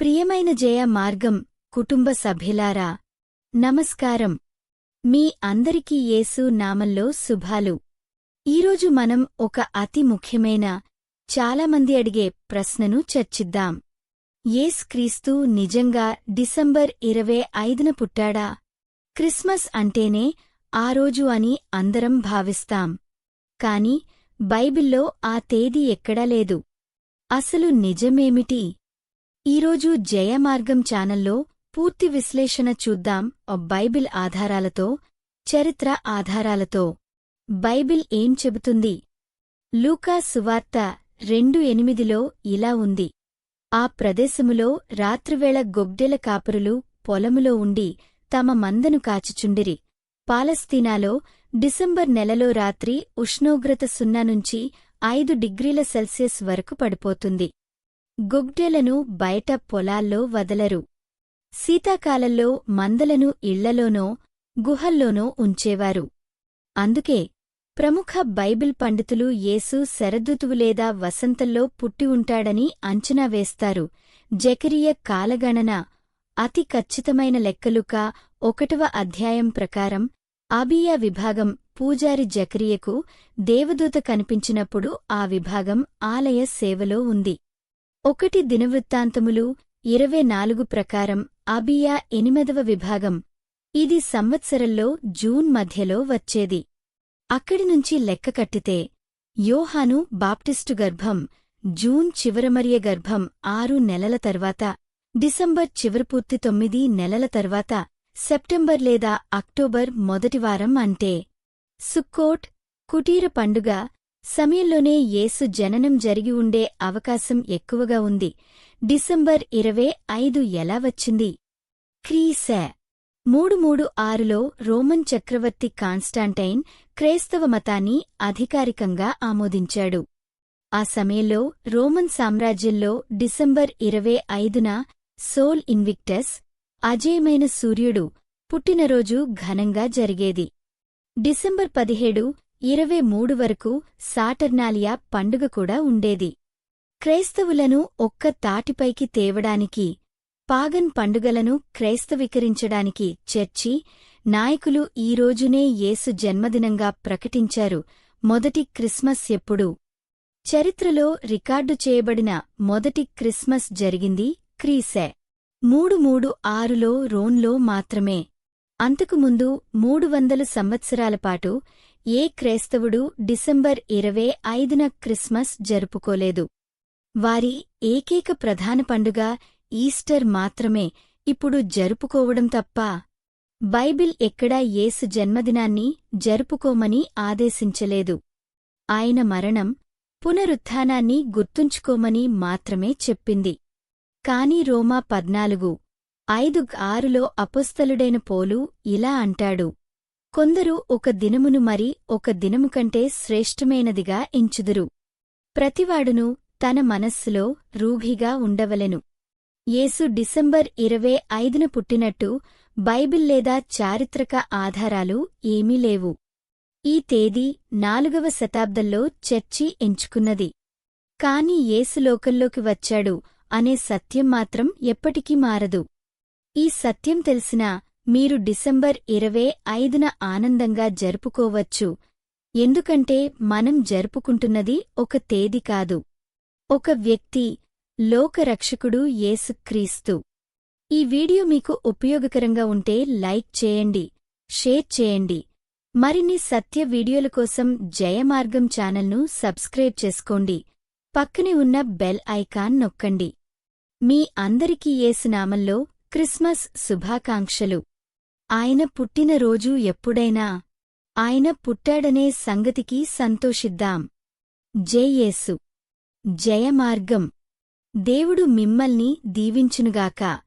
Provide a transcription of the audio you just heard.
ప్రియమైన జయ మార్గం కుటుంబ సభ్యులారా నమస్కారం. మీ అందరికీ యేసు నామంలో శుభాలు. ఈరోజు మనం ఒక అతి ముఖ్యమైన చాలామంది అడిగే ప్రశ్నను చర్చిద్దాం. యేస్ క్రీస్తు నిజంగా డిసెంబర్ ఇరవై ఐదున పుట్టాడా? క్రిస్మస్ అంటేనే ఆ రోజు అని అందరం భావిస్తాం. కాని బైబిల్లో ఆ తేదీ ఎక్కడా లేదు. అసలు నిజమేమిటి? ఈరోజు జయమార్గం ఛానల్లో పూర్తి విశ్లేషణ చూద్దాం బైబిల్ ఆధారాలతో చరిత్ర ఆధారాలతో. బైబిల్ ఏం చెబుతుంది? లూకా సువార్త రెండు ఎనిమిదిలో ఇలా ఉంది. ఆ ప్రదేశములో రాత్రివేళ గొబ్డెల కాపురులు పొలములో ఉండి తమ మందను కాచుచుండిరి. పాలస్తీనాలో డిసెంబర్ నెలలో రాత్రి ఉష్ణోగ్రత సున్నా నుంచి ఐదు డిగ్రీల సెల్సియస్ వరకు పడిపోతుంది. గుగ్డెలను బయట పొలాల్లో వదలరు. శీతాకాలంలో మందలను ఇళ్ళలోనో గుహల్లోనో ఉంచేవారు. అందుకే ప్రముఖ బైబిల్ పండితులు యేసు శరదృతువు లేదా వసంతంలో పుట్టి ఉంటాడని అంచనా వేస్తారు. జకరియ కాలగణన అతి ఖచ్చితమైన లెక్కలుక ఒకటవ అధ్యాయం ప్రకారం అబియా విభాగం పూజారి జకరియకు దేవదూత కనిపించినప్పుడు ఆ విభాగం ఆలయ సేవలో ఉంది. ఒకటి దినవృత్తాంతములు ఇరవై నాలుగు ప్రకారం అబియా ఎనిమిదవ విభాగం. ఇది సంవత్సరంలో జూన్ మధ్యలో వచ్చేది. అక్కడి నుంచి లెక్క కట్టితే యోహాను బాప్టిస్టు గర్భం జూన్ చివరమరియ గర్భం ఆరు నెలల తర్వాత డిసెంబర్ చివరిపూర్తి తొమ్మిది నెలల తర్వాత సెప్టెంబర్ లేదా అక్టోబర్ మొదటివారం అంటే సుక్కోట్ కుటీర పండుగ సమయంలోనే యేసు జననం జరిగి ఉండే అవకాశం ఎక్కువగా ఉంది. డిసెంబర్ ఇరవై ఐదు ఎలా వచ్చింది? క్రీశ మూడు మూడు ఆరులో రోమన్ చక్రవర్తి కాన్స్టాంటైన్ క్రైస్తవ మతాన్ని అధికారికంగా ఆమోదించాడు. ఆ సమయంలో రోమన్ సామ్రాజ్యంలో డిసెంబర్ ఇరవై ఐదున సోల్ ఇన్విక్టస్ అజేయమైన సూర్యుడు పుట్టినరోజు ఘనంగా జరిగేది. డిసెంబర్ పదిహేడు ఇరవై మూడు వరకు సాటర్నాలియా పండుగ కూడా ఉండేది. క్రైస్తవులను ఒక్క తాటిపైకి తేవడానికి పాగన్ పండుగలను క్రైస్తవీకరించడానికి చర్చి నాయకులు ఈ రోజునే యేసు జన్మదినంగా ప్రకటించారు మొదటి క్రిస్మస్ ఎప్పుడు. చరిత్రలో రికార్డు చేయబడిన మొదటి క్రిస్మస్ జరిగింది క్రీసే. మూడు మూడు ఆరులో రోన్లో మాత్రమే. అంతకుముందు మూడు వందల సంవత్సరాలపాటు ఏ క్రైస్తవుడు డిసెంబర్ ఇరవై ఐదున క్రిస్మస్ జరుపుకోలేదు. వారి ఏకైక ప్రధాన పండుగ ఈస్టర్ మాత్రమే ఇప్పుడు జరుపుకోవడం తప్ప బైబిల్ ఎక్కడా యేసు జన్మదినాన్ని జరుపుకోమని ఆదేశించలేదు. ఆయన మరణం పునరుత్థానాన్ని గుర్తుంచుకోమని మాత్రమే చెప్పింది. కాని రోమా పద్నాలుగు ఐదు ఆరులో అపుస్తలుడైన పోలు ఇలా అంటాడు. కొందరు ఒక దినమును మరి ఒక దినము కంటే శ్రేష్టమైనదిగా ఎంచుదురు. ప్రతివాడును తన మనస్సులో రూఢిగా ఉండవలెను. యేసు డిసెంబర్ ఇరవై ఐదున పుట్టినట్టు బైబిల్ లేదా చారిత్రక ఆధారాలు ఏమీ లేవు. ఈ తేదీ నాలుగవ శతాబ్దంలో చర్చి ఎంచుకున్నది. కాని యేసు లోకంలోకి వచ్చాడు అనే సత్యం మాత్రం ఎప్పటికీ మారదు. ఈ సత్యం తెలిసినా మీరు డిసెంబర్ ఇరవై ఐదున ఆనందంగా జరుపుకోవచ్చు. ఎందుకంటే మనం జరుపుకుంటున్నది ఒక తేదీ కాదు. ఒక వ్యక్తి లోకరక్షకుడు యేసుక్రీస్తు. ఈ వీడియో మీకు ఉపయోగకరంగా ఉంటే లైక్ చేయండి షేర్ చేయండి. మరిన్ని సత్య వీడియోల కోసం జయమార్గం ఛానల్ను సబ్స్క్రైబ్ చేసుకోండి. పక్కనే ఉన్న బెల్ ఐకాన్ నొక్కండి. మీ అందరికీ ఏసునామంలో క్రిస్మస్ శుభాకాంక్షలు. ఆయన పుట్టినరోజు ఎప్పుడైనా ఆయన పుట్టాడనే సంగతికి సంతోషిద్దాం. జయేసు జయమార్గం. దేవుడు మిమ్మల్ని దీవించునుగాక.